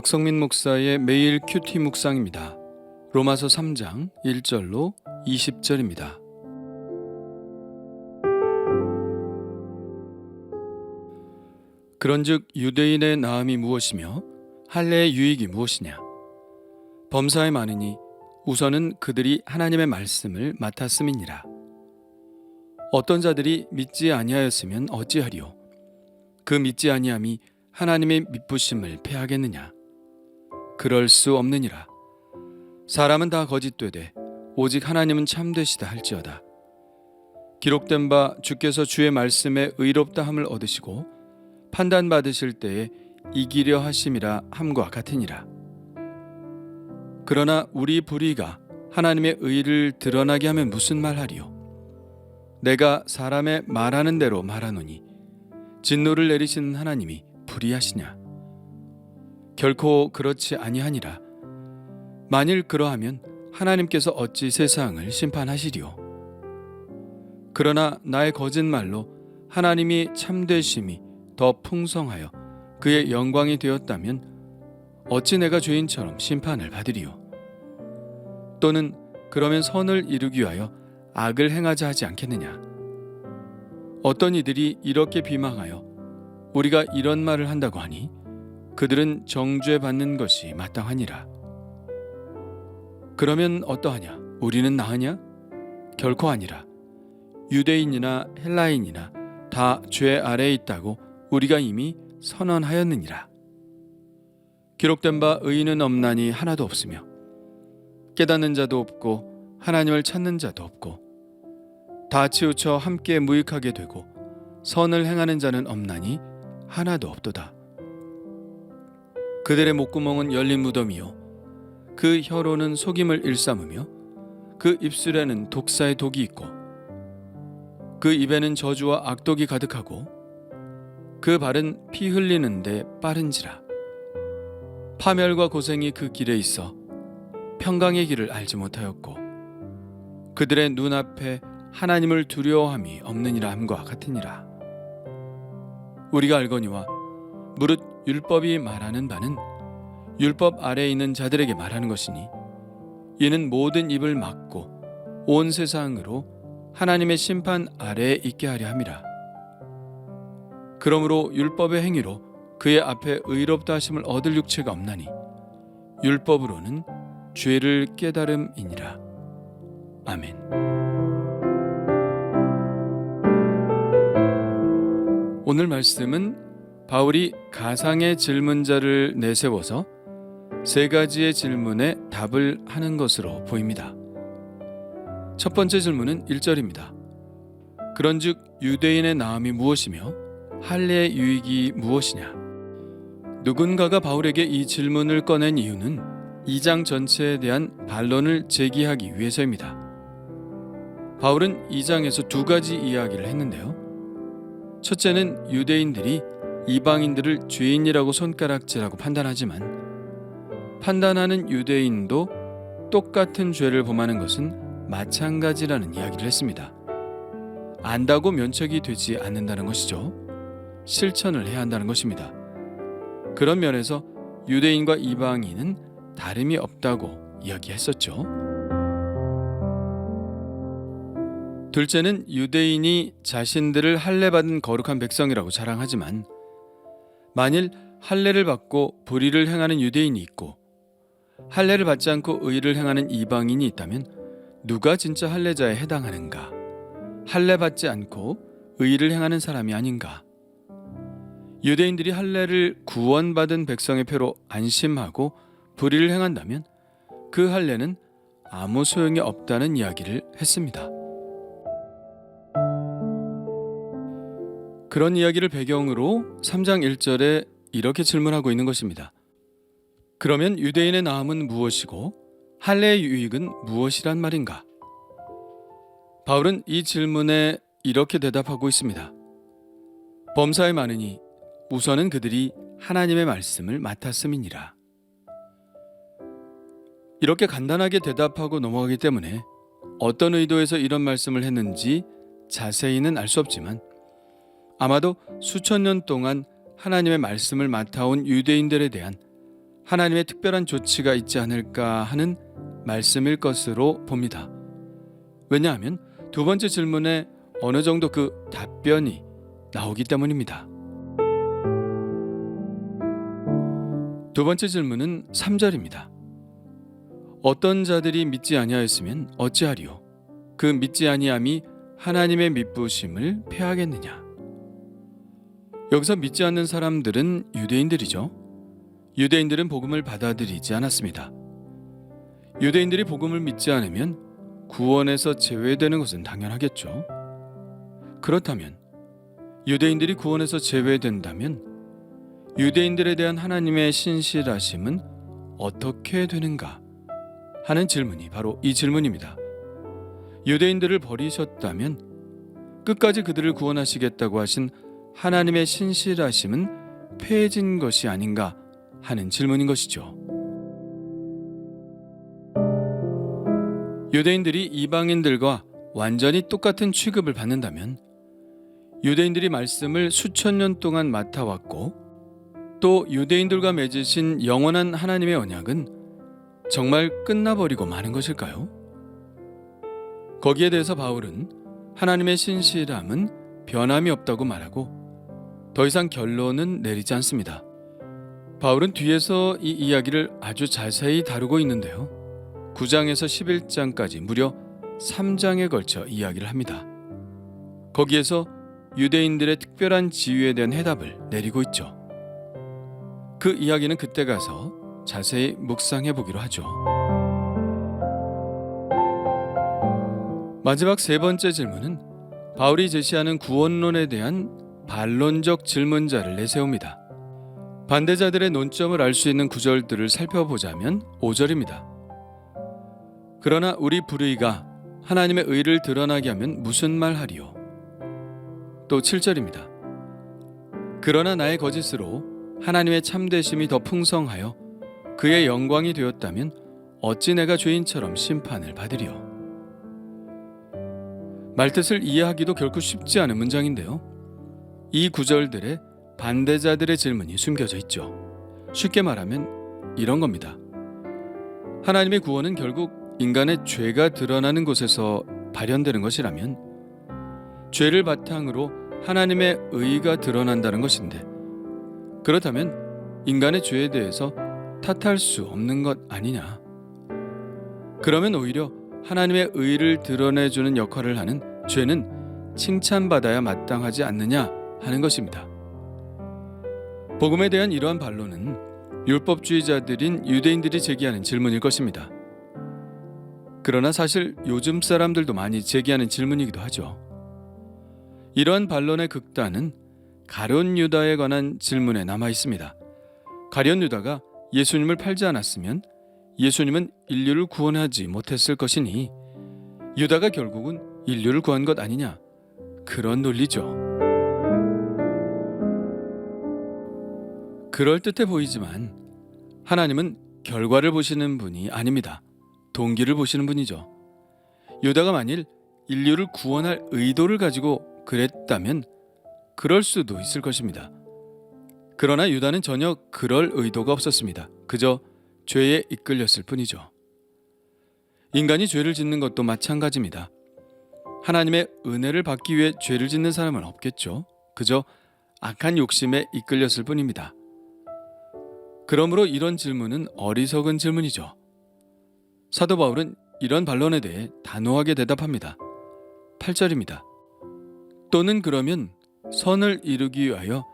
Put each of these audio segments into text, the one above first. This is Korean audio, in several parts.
곽성민 목사의 매일 큐티 묵상입니다. 로마서 3장 1절로 20절입니다. 그런즉 유대인의 나음이 무엇이며 할례의 유익이 무엇이냐? 범사에 많으니 우선은 그들이 하나님의 말씀을 맡았음이니라. 어떤 자들이 믿지 아니하였으면 어찌하리요? 그 믿지 아니함이 하나님의 믿부심을 패하겠느냐? 그럴 수 없느니라. 사람은 다 거짓되되 오직 하나님은 참되시다 할지어다. 기록된 바 주께서 주의 말씀에 의롭다 함을 얻으시고 판단 받으실 때에 이기려 하심이라 함과 같으니라. 그러나 우리 불의가 하나님의 의를 드러나게 하면 무슨 말하리요? 내가 사람의 말하는 대로 말하노니 진노를 내리시는 하나님이 불의하시냐? 결코 그렇지 아니하니라. 만일 그러하면 하나님께서 어찌 세상을 심판하시리요? 그러나 나의 거짓말로 하나님이 참되심이 더 풍성하여 그의 영광이 되었다면 어찌 내가 죄인처럼 심판을 받으리요? 또는 그러면 선을 이루기 위하여 악을 행하자 하지 않겠느냐? 어떤 이들이 이렇게 비방하여 우리가 이런 말을 한다고 하니 그들은 정죄 받는 것이 마땅하니라. 그러면 어떠하냐? 우리는 나으냐? 결코 아니라. 유대인이나 헬라인이나 다 죄 아래에 있다고 우리가 이미 선언하였느니라. 기록된 바 의인은 없나니 하나도 없으며 깨닫는 자도 없고 하나님을 찾는 자도 없고 다 치우쳐 함께 무익하게 되고 선을 행하는 자는 없나니 하나도 없도다. 그들의 목구멍은 열린 무덤이요. 그 혀로는 속임을 일삼으며 그 입술에는 독사의 독이 있고 그 입에는 저주와 악독이 가득하고 그 발은 피 흘리는데 빠른지라. 파멸과 고생이 그 길에 있어 평강의 길을 알지 못하였고 그들의 눈앞에 하나님을 두려워함이 없느니라 함과 같으니라. 우리가 알거니와 무릇 율법이 말하는 바는 율법 아래에 있는 자들에게 말하는 것이니 이는 모든 입을 막고 온 세상으로 하나님의 심판 아래에 있게 하려 함이라 그러므로 율법의 행위로 그의 앞에 의롭다 하심을 얻을 육체가 없나니 율법으로는 죄를 깨달음이니라 아멘. 오늘 말씀은 바울이 가상의 질문자를 내세워서 세 가지의 질문에 답을 하는 것으로 보입니다. 첫 번째 질문은 1절입니다. 그런즉 유대인의 나음이 무엇이며 할례의 유익이 무엇이냐? 누군가가 바울에게 이 질문을 꺼낸 이유는 2장 전체에 대한 반론을 제기하기 위해서입니다. 바울은 2장에서 두 가지 이야기를 했는데요. 첫째는 유대인들이 이방인들을 죄인이라고 손가락질하고 판단하지만 판단하는 유대인도 똑같은 죄를 범하는 것은 마찬가지라는 이야기를 했습니다. 안다고 면책이 되지 않는다는 것이죠. 실천을 해야 한다는 것입니다. 그런 면에서 유대인과 이방인은 다름이 없다고 이야기했었죠. 둘째는 유대인이 자신들을 할례받은 거룩한 백성이라고 자랑하지만 만일 할례를 받고 불의를 행하는 유대인이 있고 할례를 받지 않고 의를 행하는 이방인이 있다면 누가 진짜 할례자에 해당하는가? 할례 받지 않고 의를 행하는 사람이 아닌가? 유대인들이 할례를 구원받은 백성의 표로 안심하고 불의를 행한다면 그 할례는 아무 소용이 없다는 이야기를 했습니다. 그런 이야기를 배경으로 3장 1절에 이렇게 질문하고 있는 것입니다. 그러면 유대인의 나음은 무엇이고 할례의 유익은 무엇이란 말인가? 바울은 이 질문에 이렇게 대답하고 있습니다. 범사에 많으니 우선은 그들이 하나님의 말씀을 맡았음이니라. 이렇게 간단하게 대답하고 넘어가기 때문에 어떤 의도에서 이런 말씀을 했는지 자세히는 알 수 없지만 아마도 수천 년 동안 하나님의 말씀을 맡아온 유대인들에 대한 하나님의 특별한 조치가 있지 않을까 하는 말씀일 것으로 봅니다. 왜냐하면 두 번째 질문에 어느 정도 그 답변이 나오기 때문입니다. 두 번째 질문은 3절입니다. 어떤 자들이 믿지 아니하였으면 어찌하리요? 그 믿지 아니함이 하나님의 믿부심을 패하겠느냐? 여기서 믿지 않는 사람들은 유대인들이죠. 유대인들은 복음을 받아들이지 않았습니다. 유대인들이 복음을 믿지 않으면 구원에서 제외되는 것은 당연하겠죠. 그렇다면 유대인들이 구원에서 제외된다면 유대인들에 대한 하나님의 신실하심은 어떻게 되는가 하는 질문이 바로 이 질문입니다. 유대인들을 버리셨다면 끝까지 그들을 구원하시겠다고 하신 하나님의 신실하심은 폐해진 것이 아닌가 하는 질문인 것이죠. 유대인들이 이방인들과 완전히 똑같은 취급을 받는다면 유대인들이 말씀을 수천 년 동안 맡아왔고 또 유대인들과 맺으신 영원한 하나님의 언약은 정말 끝나버리고 마는 것일까요? 거기에 대해서 바울은 하나님의 신실함은 변함이 없다고 말하고 더 이상 결론은 내리지 않습니다. 바울은 뒤에서 이 이야기를 아주 자세히 다루고 있는데요. 9장에서 11장까지 무려 3장에 걸쳐 이야기를 합니다. 거기에서 유대인들의 특별한 지위에 대한 해답을 내리고 있죠. 그 이야기는 그때 가서 자세히 묵상해 보기로 하죠. 마지막 세 번째 질문은 바울이 제시하는 구원론에 대한 반론적 질문자를 내세웁니다. 반대자들의 논점을 알 수 있는 구절들을 살펴보자면 5절입니다. 그러나 우리 불의가 하나님의 의를 드러나게 하면 무슨 말 하리요? 또 7절입니다. 그러나 나의 거짓으로 하나님의 참되심이 더 풍성하여 그의 영광이 되었다면 어찌 내가 죄인처럼 심판을 받으리요? 말뜻을 이해하기도 결코 쉽지 않은 문장인데요. 이 구절들에 반대자들의 질문이 숨겨져 있죠. 쉽게 말하면 이런 겁니다. 하나님의 구원은 결국 인간의 죄가 드러나는 곳에서 발현되는 것이라면 죄를 바탕으로 하나님의 의가 드러난다는 것인데 그렇다면 인간의 죄에 대해서 탓할 수 없는 것 아니냐? 그러면 오히려 하나님의 의를 드러내주는 역할을 하는 죄는 칭찬받아야 마땅하지 않느냐 하는 것입니다. 복음에 대한 이러한 반론은 율법주의자들인 유대인들이 제기하는 질문일 것입니다. 그러나 사실 요즘 사람들도 많이 제기하는 질문이기도 하죠. 이러한 반론의 극단은 가룟 유다에 관한 질문에 남아 있습니다. 가룟 유다가 예수님을 팔지 않았으면 예수님은 인류를 구원하지 못했을 것이니 유다가 결국은 인류를 구한 것 아니냐 그런 논리죠. 그럴듯해 보이지만 하나님은 결과를 보시는 분이 아닙니다. 동기를 보시는 분이죠. 유다가 만일 인류를 구원할 의도를 가지고 그랬다면 그럴 수도 있을 것입니다. 그러나 유다는 전혀 그럴 의도가 없었습니다. 그저 죄에 이끌렸을 뿐이죠. 인간이 죄를 짓는 것도 마찬가지입니다. 하나님의 은혜를 받기 위해 죄를 짓는 사람은 없겠죠. 그저 악한 욕심에 이끌렸을 뿐입니다. 그러므로 이런 질문은 어리석은 질문이죠. 사도 바울은 이런 반론에 대해 단호하게 대답합니다. 8절입니다. 또는 그러면 선을 이루기 위하여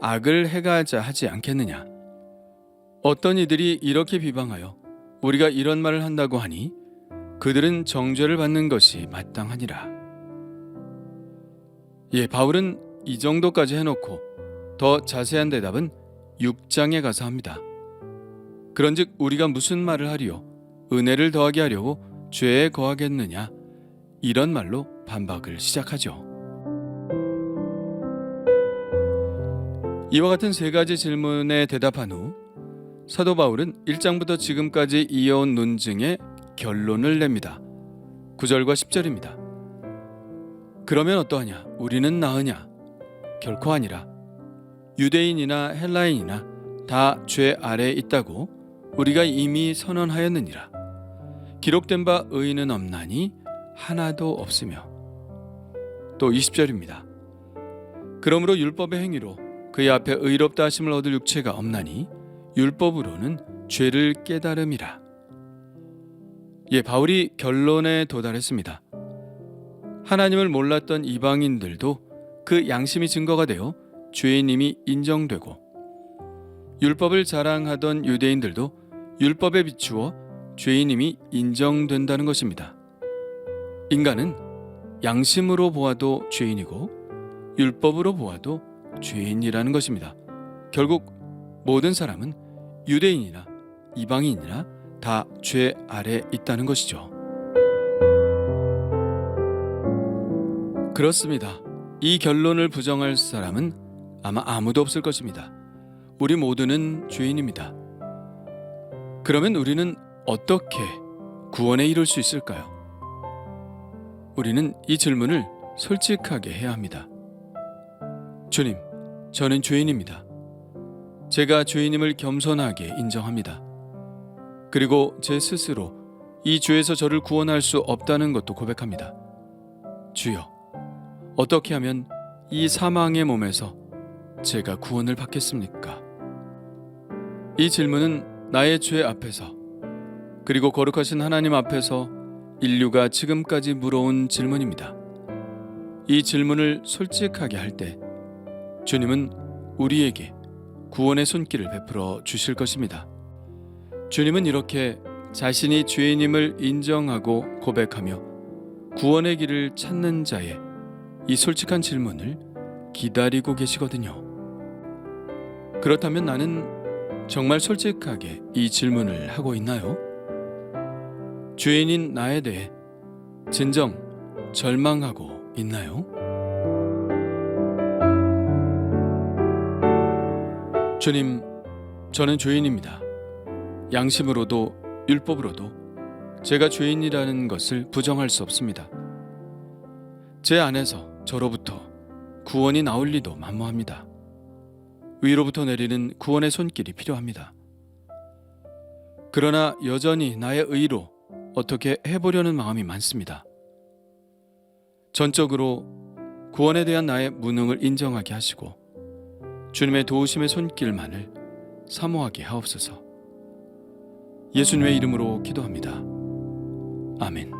악을 행하자 하지 않겠느냐? 어떤 이들이 이렇게 비방하여 우리가 이런 말을 한다고 하니 그들은 정죄를 받는 것이 마땅하니라. 예, 바울은 이 정도까지 해놓고 더 자세한 대답은 6장에 가서 합니다. 그런즉 우리가 무슨 말을 하리요? 은혜를 더하게 하려고 죄에 거하겠느냐? 이런 말로 반박을 시작하죠. 이와 같은 세 가지 질문에 대답한 후 사도 바울은 1장부터 지금까지 이어온 논증의 결론을 냅니다. 9절과 10절입니다. 그러면 어떠하냐? 우리는 나으냐? 결코 아니라. 유대인이나 헬라인이나 다 죄 아래에 있다고 우리가 이미 선언하였느니라. 기록된 바 의인은 없나니 하나도 없으며 또 20절입니다. 그러므로 율법의 행위로 그의 앞에 의롭다 하심을 얻을 육체가 없나니 율법으로는 죄를 깨달음이라. 예, 바울이 결론에 도달했습니다. 하나님을 몰랐던 이방인들도 그 양심이 증거가 되어 죄인임이 인정되고 율법을 자랑하던 유대인들도 율법에 비추어 죄인임이 인정된다는 것입니다. 인간은 양심으로 보아도 죄인이고 율법으로 보아도 죄인이라는 것입니다. 결국 모든 사람은 유대인이나 이방인이나 다 죄 아래 있다는 것이죠. 그렇습니다. 이 결론을 부정할 사람은 아마 아무도 없을 것입니다. 우리 모두는 죄인입니다. 그러면 우리는 어떻게 구원에 이룰 수 있을까요? 우리는 이 질문을 솔직하게 해야 합니다. 주님, 저는 죄인입니다. 제가 죄인임을 겸손하게 인정합니다. 그리고 제 스스로 이 죄에서 저를 구원할 수 없다는 것도 고백합니다. 주여, 어떻게 하면 이 사망의 몸에서 제가 구원을 받겠습니까? 이 질문은 나의 죄 앞에서 그리고 거룩하신 하나님 앞에서 인류가 지금까지 물어온 질문입니다. 이 질문을 솔직하게 할 때 주님은 우리에게 구원의 손길을 베풀어 주실 것입니다. 주님은 이렇게 자신이 죄인임을 인정하고 고백하며 구원의 길을 찾는 자의 이 솔직한 질문을 기다리고 계시거든요. 그렇다면 나는 정말 솔직하게 이 질문을 하고 있나요? 죄인인 나에 대해 진정 절망하고 있나요? 주님, 저는 죄인입니다. 양심으로도 율법으로도 제가 죄인이라는 것을 부정할 수 없습니다. 제 안에서 저로부터 구원이 나올 리도 만무합니다. 위로부터 내리는 구원의 손길이 필요합니다. 그러나 여전히 나의 의로 어떻게 해보려는 마음이 많습니다. 전적으로 구원에 대한 나의 무능을 인정하게 하시고 주님의 도우심의 손길만을 사모하게 하옵소서. 예수님의 이름으로 기도합니다. 아멘.